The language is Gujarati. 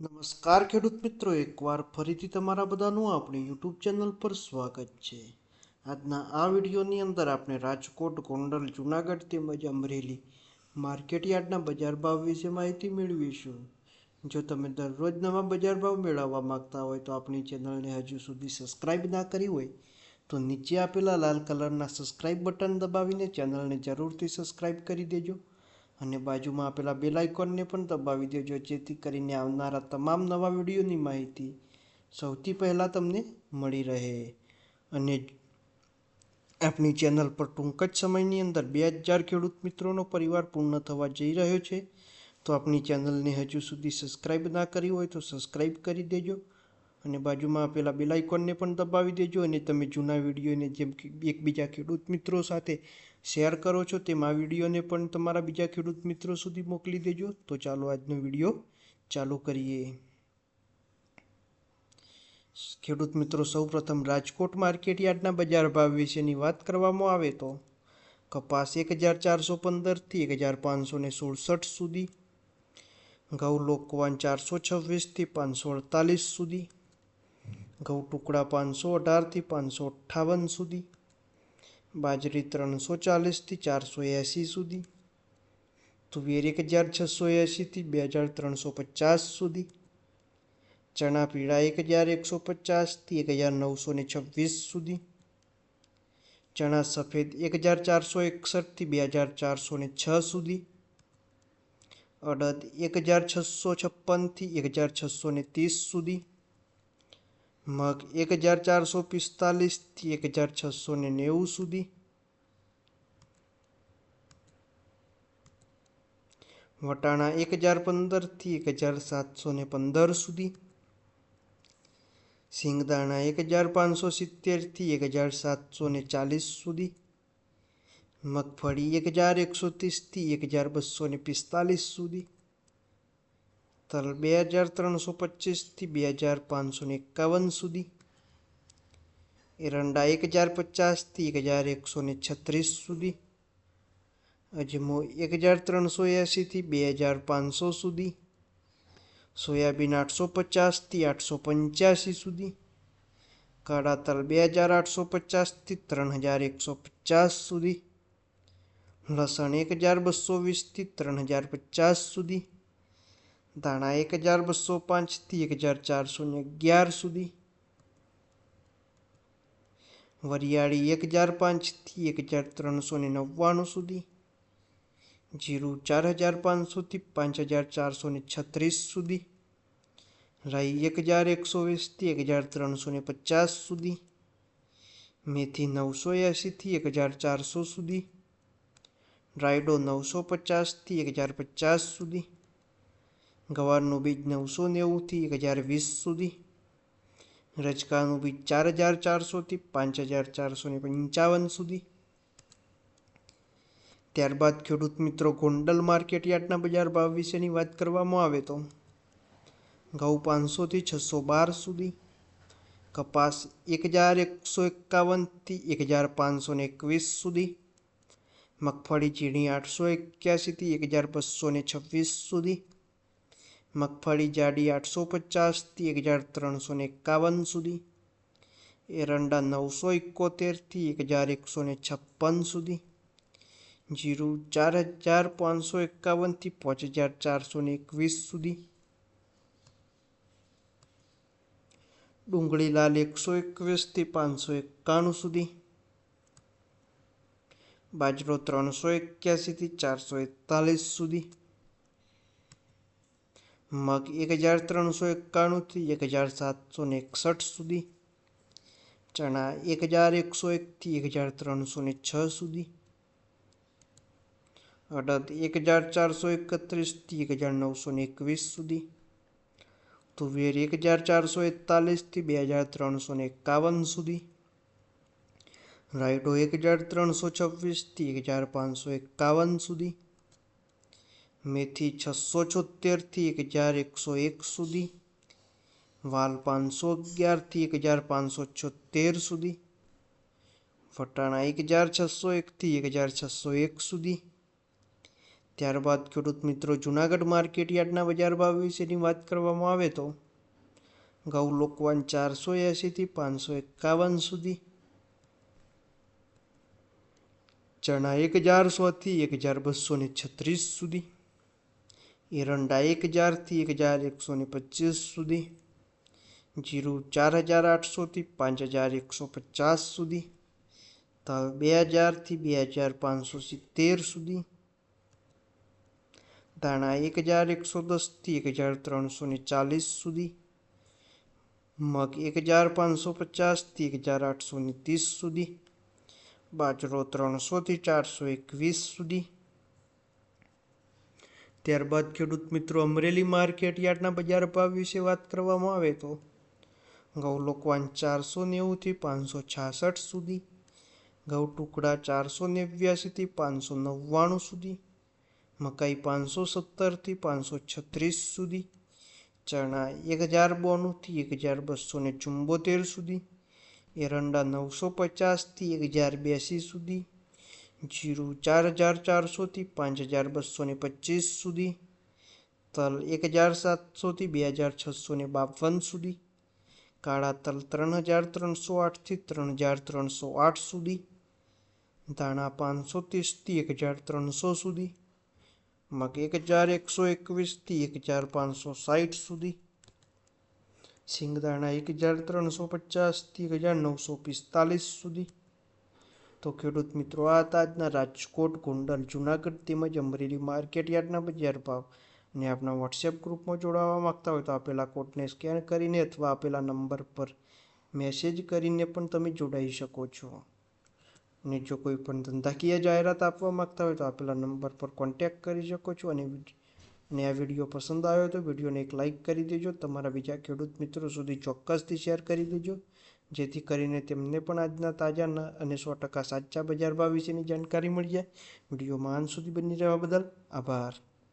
નમસ્કાર ખેડૂત મિત્રો, એકવાર ફરીથી તમારા બધાનું આપણી યુટ્યુબ ચેનલ પર સ્વાગત છે. આજના આ વિડીયોની અંદર આપણે રાજકોટ, ગોંડલ, જુનાગઢ તેમજ અમરેલી માર્કેટ યાર્ડના બજાર ભાવ વિશે માહિતી મેળવીશું. જો તમે દરરોજ નવા બજાર ભાવ મેળવવા માંગતા હોય તો આપણી ચેનલને હજુ સુધી સબસ્ક્રાઇબ ના કરી હોય તો નીચે આપેલા લાલ કલરના સબસ્ક્રાઇબ બટન દબાવીને ચેનલને જરૂરથી સબસ્ક્રાઇબ કરી દેજો. અને બાજુમાં આપેલા બેલ આઇકોનને પણ દબાવી દેજો, જેથી કરીને આવનારા તમામ નવા વિડીયોની માહિતી સૌથી પહેલાં તમને મળી રહે. અને આપણી ચેનલ પર ટૂંક જ સમયની અંદર બે હજાર ખેડૂત મિત્રોનો પરિવાર પૂર્ણ થવા જઈ રહ્યો છે. તો આપણી ચેનલને હજુ સુધી સબસ્ક્રાઇબ ના કરી હોય તો સબસ્ક્રાઇબ કરી દેજો. અને બાજુમાં આપેલા બેલ આઇકોનને પણ દબાવી દેજો અને તમે જૂના વિડીયોને જેમ કે એકબીજા ખેડૂત મિત્રો સાથે શેર કરો છો, તેમ આ વિડીયોને પણ તમારા બીજા ખેડૂત મિત્રો સુધી મોકલી દેજો. તો ચાલો આજનો વીડિયો ચાલુ કરીએ. ખેડૂત મિત્રો, સૌપ્રથમ રાજકોટ માર્કેટ યાર્ડના બજાર ભાવ વિશેની વાત કરવામાં આવે તો કપાસ એક હજાર ચારસો પંદરથી એક હજાર પાંચસો ને સુડસઠ સુધી, ઘઉં લોકવાન ચારસો છવ્વીસથી પાંચસો અડતાલીસ સુધી ઘઉં ટુકડા પાંચસો અઢારથી પાંચસો અઠ્ઠાવન સુધી, બાજરી ત્રણસો ચાલીસથી ચારસો એંસી સુધી, તુવેર એક હજાર છસો એંસીથી બે હજાર ત્રણસો પચાસ સુધી, ચણા પીળા એક હજાર એકસો પચાસથી એક હજાર નવસો ને છવ્વીસ સુધી, ચણા સફેદ એક હજાર ચારસો એકસઠથી બે હજાર ચારસો ને છ સુધી, અડદ એક હજાર છસો છપ્પનથી એક હજાર છસો ને ત્રીસ સુધી મગ એક હજાર ચારસો પિસ્તાલીસથી એક હજાર છસો ને નેવું સુધી. વટાણા એક હજાર પંદરથી એક હજાર સાતસો ને પંદર સુધી. સિંગદાણા એક હજાર પાંચસો સિત્તેરથી એક હજાર સાતસો ને ચાલીસ સુધી. મગફળી એક હજાર એકસો ત્રીસથી એક હજાર બસો ને પિસ્તાલીસ સુધી. તલ બે હજાર ત્રણસો પચીસથી બે હજાર પાંચસો એકાવન સુધી. એરંડા એક હજાર પચાસથી એક હજાર એકસો છત્રીસ સુધી. અજમો એક હજાર ત્રણસો એંસીથી બે હજાર પાંચસો સુધી. સોયાબીન આઠસો પચાસથી આઠસો પંચ્યાસી સુધી. કાળા તલ બે હજાર આઠસો પચાસથી ત્રણ હજાર એકસો પચાસ સુધી. લસણ એક હજાર બસો વીસથી ત્રણ હજાર પચાસ સુધી. ધાણા એક હજાર બસો પાંચથી એક હજાર ચારસો ને અગિયાર સુધી. વરિયાળી એક હજાર પાંચથી એક હજાર ત્રણસો ને નવ્વાણું સુધી. જીરું ચાર હજાર પાંચસોથી પાંચ હજાર ચારસો ને છત્રીસ સુધી. રાઈ એક હજાર એકસો વીસથી એક હજાર ત્રણસો ને પચાસ સુધી. મેથી નવસો એંશીથી એક હજાર ચારસો સુધી. રાયડો નવસો પચાસથી એક હજાર પચાસ સુધી. ગવારનું બીજ નવસો નેવુંથી એક હજાર વીસ સુધી, રજકાનું બીજ ચાર હજાર ચારસોથી પાંચ હજાર ચારસો ને પંચાવન સુધી. ત્યારબાદ ખેડૂત મિત્રો ગોંડલ માર્કેટ યાર્ડના બજાર ભાવ વિશેની વાત કરવામાં આવે તો, ઘઉં પાંચસોથી છસો બાર સુધી, કપાસ એક હજાર એકસો એકાવનથી એક હજાર પાંચસો ને એકવીસ સુધી, મગફળી ઝીણી આઠસો એક્યાસીથી એક હજાર બસો ને છવ્વીસ સુધી મગફળી જાડી આઠસો પચાસથી એક હજાર ત્રણસો એકાવન સુધી, એરંડા નવસો એકોતેરથી એક હજાર એકસો છપ્પન સુધી, જીરું ચાર હજાર પાંચસો એકાવનથી પાંચ હજાર ચારસો એકવીસ સુધી, ડુંગળી લાલ એકસો એકવીસથી પાંચસો એકાણું સુધી, બાજરો ત્રણસો એક્યાસીથી ચારસો એકતાલીસ સુધી મગ એક હજાર ત્રણસો એકાણુંથી એક હજાર સાતસો ને એકસઠ સુધી, ચણા એક હજાર એકસો એકથી એક હજાર ત્રણસો ને છ સુધી, અડદ એક હજાર ચારસો એકત્રીસથી એક હજાર નવસો ને એકવીસ સુધી, તુવેર એક હજાર ચારસો એકતાલીસથી બે હજાર ત્રણસો ને એકાવન સુધી રાઇટો એક હજાર ત્રણસો છવ્વીસથી એક હજાર પાંચસો એકાવન સુધી મેથી છસો છોતેરથી એક હજાર એકસો એક સુધી, વાલ પાંચસો અગિયારથી એક હજાર પાંચસો છોતેર સુધી, વટાણા એક હજાર છસો એકથી એક હજાર છસો એક સુધી. ત્યારબાદ ખેડૂત મિત્રો, જુનાગઢ માર્કેટ યાર્ડના બજાર ભાવ વિશેની વાત કરવામાં આવે તો, ઘઉં લોકવાન ચારસો એંશીથી પાંચસો એકાવન સુધી, ચણા એક હજાર સોથી એક હજાર બસો ને છત્રીસ સુધી એરંડા એક હજારથી એક હજાર એકસો ને પચીસ સુધી જીરું ચાર હજાર આઠસોથી પાંચ હજાર એકસો પચાસ સુધી તલ બે હજારથી બે હજાર પાંચસો સિત્તેર સુધી ધાણા એક હજાર એકસો દસથી એક હજાર ત્રણસો ને ચાલીસ સુધી મગ એક હજાર પાંચસો પચાસથી એક હજાર આઠસો ને ત્રીસ સુધી બાજરો ત્રણસોથી ચારસો એકવીસ સુધી ત્યારબાદ ખેડૂત મિત્રો અમરેલી માર્કેટ યાર્ડના બજાર ભાવ વિશે વાત કરવામાં આવે તો ઘઉં લોકવાન ચારસો નેવુંથી પાંચસો છાસઠ સુધી, ઘઉં ટુકડા ચારસો નેવ્યાસીથી પાંચસો નવ્વાણું સુધી, મકાઈ પાંચસો સત્તરથી પાંચસો છત્રીસ સુધી, ચણા એક હજાર બોનુંથી એક હજાર બસો ને ચુંબોતેર સુધી, એરંડા નવસો પચાસથી એક હજાર બ્યાસી સુધી જીરું ચાર હજાર ચારસોથી પાંચ હજાર બસો પચીસ સુધી, તલ એક હજાર સાતસોથી બે હજાર છસો બાવન સુધી, કાળા તલ ત્રણ હજાર ત્રણસો આઠથી ત્રણ હજાર ત્રણસો આઠ સુધી, ધાણા પાંચસો ત્રીસથી એક હજાર ત્રણસો સુધી, મગ એક હજાર એકસો એકવીસથી એક હજાર પાંચસો સાઠ સુધી, સિંગદાણા એક હજાર ત્રણસો પચાસથી એક હજાર નવસો પિસ્તાલીસ સુધી તો ખેડૂત મિત્રો, આ હતા આજના રાજકોટ, ગોંડલ, જુનાગઢ તેમજ અમરેલી માર્કેટ યાર્ડના બજાર ભાવ અને આપણા વોટ્સએપ ગ્રુપમાં જોડાવા માગતા હોય તો આપેલા કોડને સ્કેન કરીને અથવા આપેલા નંબર પર મેસેજ કરીને પણ તમે જોડાઈ શકો છો. અને જો કોઈ પણ ધંધાકીય જાહેરાત આપવા માંગતા હોય તો આપેલા નંબર પર કોન્ટેક્ટ કરી શકો છો અને ને આ વીડિયો પસંદ આવ્યો તો વિડીયોને એક લાઇક કરી દેજો. તમારા બીજા ખેડૂત મિત્રો સુધી ચોક્કસથી શેર કરી દેજો. જેથી કરીને તેમને પણ આજના તાજા અને સો ટકા સાચા બજાર ભાવ વિશેની જાણકારી મળી જાય. વિડીયોમાં અંત સુધી બની રહેવા બદલ આભાર.